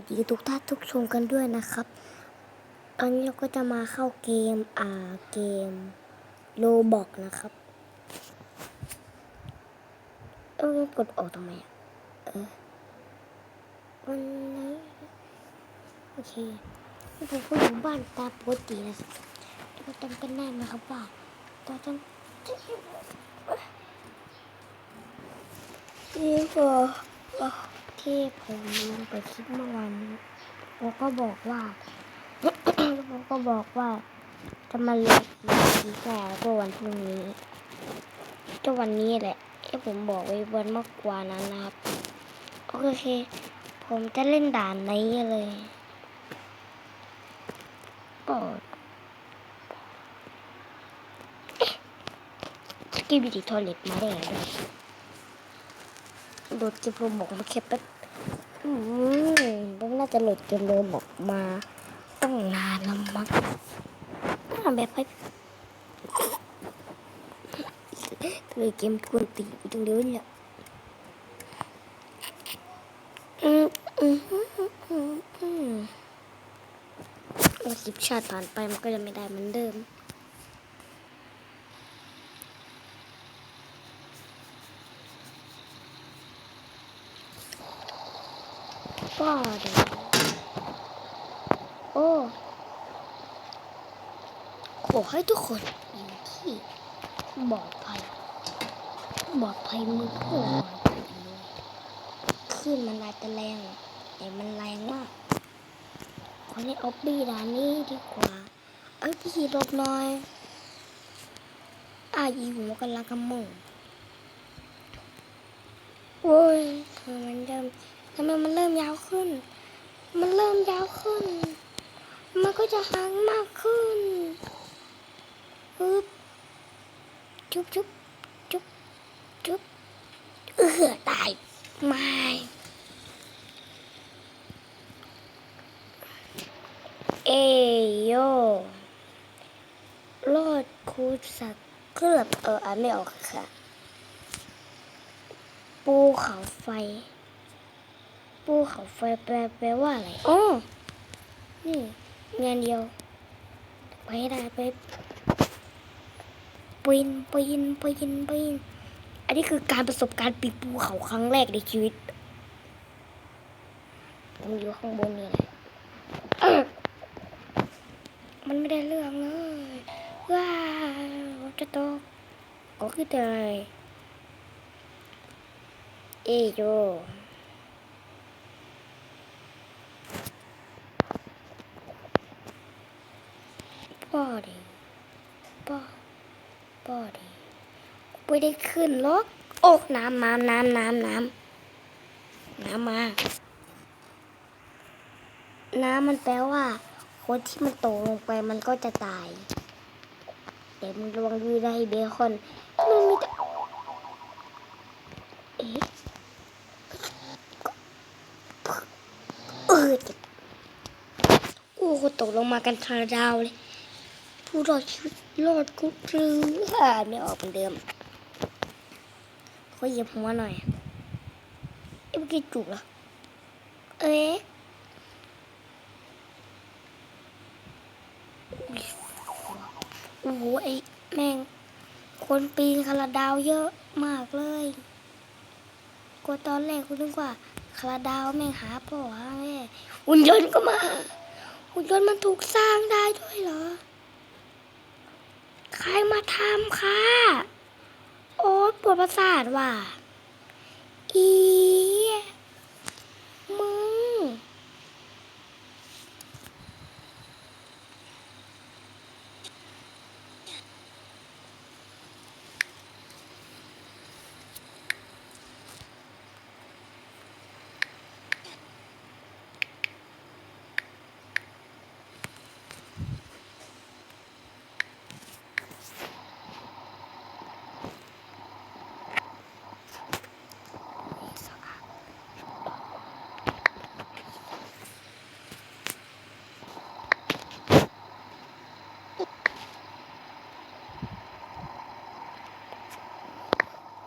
สวัสดีทุกท่านทุกชมกันด้วยนะครับ ตอนนี้เราก็จะมาเข้าเกม อ่า เกมโลบอกนะครับ เออกดออกทำไมอะ เออวันนี้โอเคผมก็อยู่บ้านตาปกตินะครับเราจำกันได้ไหมครับว่าตอนนั้นที่ผม ที่ผมลงไปคลิปเมื่อวานนี้ผมก็บอกว่าผมก็บอกว่าจะมาเรียนทีแค่ก็วันพรุ่งนี้ก็วันนี้แหละที่ผมบอกไว้วันมากกว่านั้นนะครับโอเค ผมจะเล่นด่านนี้เลยปอดเอ๊ะสกิบิดิทอเล็ตมาได้ไงด้วยโดดเกมบอกมาแค่แป๊บ อืมผมน่าจะหลุดเกมโรบอกมาตั้งนานแล้วมั้งน่าแบบไปเลยเกมกวนตีตรงเดียวเนี่ยอืมอืมอืมอืมอืมสิบชาติผ่านไปมันก็จะไม่ได้เหมือนเดิม ก็เดี๋ยโอ้ขอให้ทุกคนอยู่ที่ปลอดภัยปลอดภัยมือปลอดภัยเลยขึ้นมันอาจจะแรง แต่มันแรงมากขอเล่นออบบี้ด่านนี้ดีกว่า เอ้ยพี่รบหน่อยอายีหัวกันละกำมึงโอ้ยทำไมมันเริ่ม ทำไมมันเริ่มยาวขึ้น มันเริ่มยาวขึ้น มันก็จะหางมากขึ้นปึ๊บจุ๊บจุ๊บจุ๊บจุ๊บเออตาย ไม่เอโยโลดคูสักเคลือบเอออ่านไม่ออกค่ะ ปูเขาไฟ ปูเขาไฟแปลแปลว่าอะไรอ๋อนี่งานเดียว ไปให้ได้ไปปีนปีนปีนปีนอันนี้คือการประสบการณ์ปีนภูเขาครั้งแรกในชีวิตผมอยู่ข้างบนนี่แหละมันไม่ได้เรื่องเลยว้าวจะตกก็คือเตยเอโย ป้อดิป้อป้อดิไม่ได้ขึ้นหรอกโอ้น้ำน้ำน้ำน้ำน้ำน้ำมา น้ำมันแปลว่า คนที่มันโตลงไปมันก็จะตาย เดี๋ยวมึงระวังดูได้เบคอนมันมีแต่เอ๊ะเออโอ้โหตกลงมากันคาราดาวเลย ผู้รอดชีวิตรอดกุ๊กรืออ่าไม่ออกเหมือนเดิมขอเหยียบหัวหน่อยเอ๊ะเมื่อกี้จุกเหรอเอ๊ะโอ้โหไอ้แม่ง คนปีนคาราดาวเยอะมากเลยกว่าตอนแรกคุณนึกว่าคาราดาวแม่งหาพ่อหาแม่หุ่นยนต์ก็มาหุ่นยนต์มันถูกสร้างได้ด้วยเหรอำค่ะ โอ๊ยปวดประสาทว่ะ อีมือ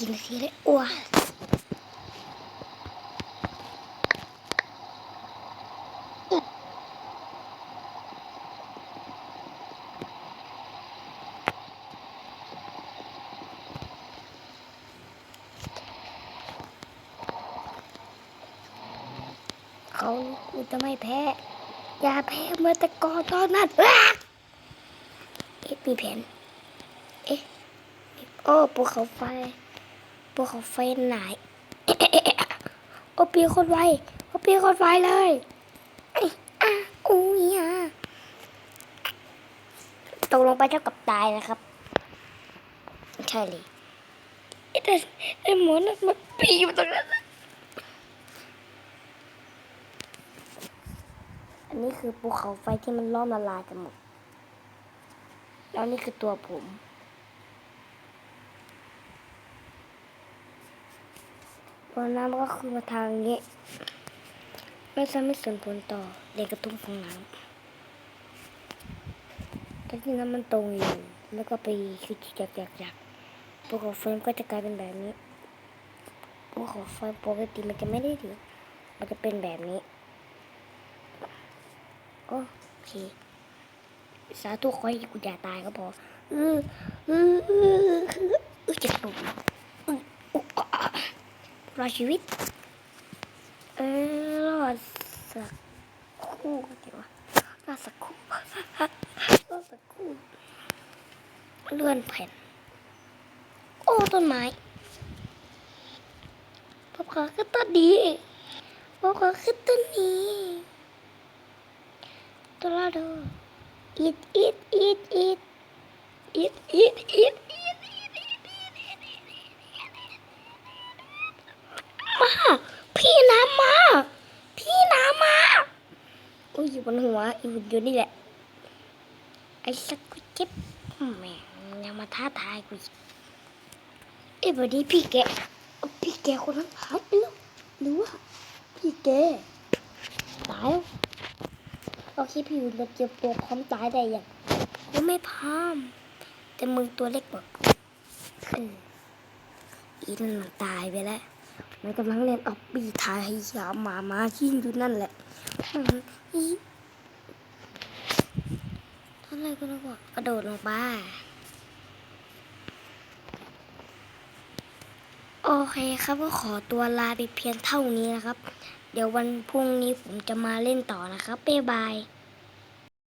กินทีเลยอ้วเขากูจะไม่แพ้ อย่าแพ้เมื่อต่ก่อตอนนั้นเอ๊ะมีแผน เอ๊ะ โอ้ภูเขาไฟ ภูเขาไฟไหนโอปีโคนไวโอปีโคนไวเลยอ้าอุ้ยอะตกลงไปเท่ากับตายนะครับ ใช่เลยไอ้แต่ไอ้หมอนั่นมันปีอยู่ตรงนั้นอันนี้คือภูเขาไฟที่มันล้อมละลายกันหมดแล้วนี่คือตัวผม ตอนน้ำก็คือมาทางนี้ ไม่จะไม่ส่งผลต่อแรงกกระตุ้นของน้ำแต่ที่น้ำมันตรงอยู่แล้วก็ไปคือจักจักจักภูเขาไฟมันก็จะกลายเป็นแบบนี้ภูเขาไฟปกติมันจะไม่ได้ดีมันจะเป็นแบบนี้โอเคสาธุขอให้กูอย่าตายก็พอออเออเออเอจะตก รอชีวิต เออรอดสักคู่กันดีวะรอดสักคู่รอดสักคู่ เลื่อนแผ่น โอ้ ต้นไม้พบอปคอร์นต้นนี้ป๊ขาขึ้นต้นนี้ตัวเราดูอิดอิดอิดอิดอิดอิดอิด มา พี่น้ำมา พี่น้ำมาอุ้ยอยู่บนหัวอยู่อยู่นี่แหละ ไอ้สักกุจิบแม่งยังมาท้าทายกูอีกเอ้ยวันนี้พี่แกเอาพี่แกคนนั้นหายไปแล้วหรือว่าพี่แกตายแล้วโอเคพี่อยู่เราเก็บตัวพร้อมตายได้ยังยังไม่พร้อม แต่มึงตัวเล็กกว่ากูเอออีนั่นมันตายไปแล้ว มันกำลังเล่นออกปีทายหยาหมามาขี้อยู่นั่นแหละอืมอีตอนแรกก็นึกว่ากระโดดลงไปโอเคครับก็ขอตัวลาไปเพียงเท่านี้นะครับ เดี๋ยววันพรุ่งนี้ผมจะมาเล่นต่อนะครับบ๊ายบาย